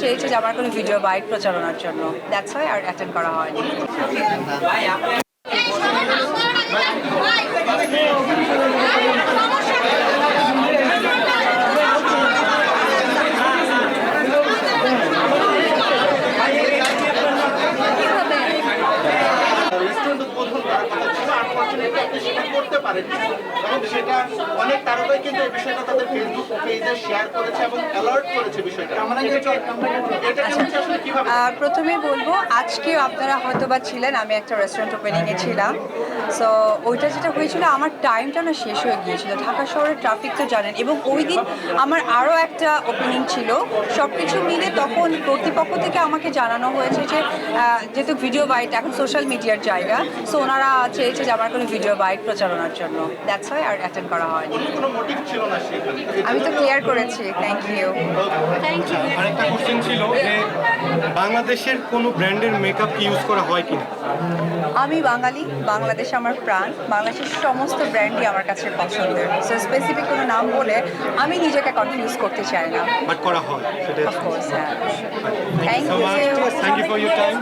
চেয়েছে যে আমার কোনো ভিডিও বাইক প্রচারণার জন্য। দ্যাটস ওয়াই আর অ্যাটেন্ড করা হয়নি। ছিল আপনি সেটা করতে পারেননি এবং সেটা অনেক তারকাই কিন্তু এই বিষয়টা তাদের ফেসবুক পেজে শেয়ার করেছে এবং অ্যালার্ট করেছে বিষয়টা আহ, প্রথমে বলব আজকেও আপনারা হয়তো বা ছিলেন আমি একটা রেস্টুরেন্ট ওপেনিংয়ে ছিলাম। সো ওইটা যেটা হয়েছিল আমার টাইমটা না শেষ হয়ে গিয়েছিল। ঢাকা শহরের ট্রাফিক তো জানেন এবং ওই দিন আমার আরও একটা ওপেনিং ছিল। সব কিছু মিলে তখন কর্তৃপক্ষ থেকে আমাকে জানানো হয়েছে যে যেহেতু ভিডিও বাইট এখন সোশ্যাল মিডিয়ার জায়গা সো ওনারা চেয়েছে যে আমার কোনো ভিডিও বাইট প্রচারণার জন্য। দ্যাটস ওয়াই আর অ্যাটেন্ড করা হয়নি। কোনো মোটিভ ছিল না সেখানে আমি তো ক্লিয়ার করেছি থ্যাংক ইউ থ্যাংক ইউ আরেকটা কোশ্চেন ছিল যে বাংলাদেশের কোনো ব্র্যান্ডের মেকআপ কি ইউজ করা হয় কিনা? আমি বাঙালি বাংলাদেশ আমার প্রাণ। বাংলাদেশের সমস্ত ব্র্যান্ডই আমার কাছে পছন্দের। সো স্পেসিফিক কোনো নাম বলে আমি নিজেকে কনফিউজ করতে চাই না। বাট করা হয় সেটাই অফকোর্স হ্যাঁ। Thank you so much thank you for your time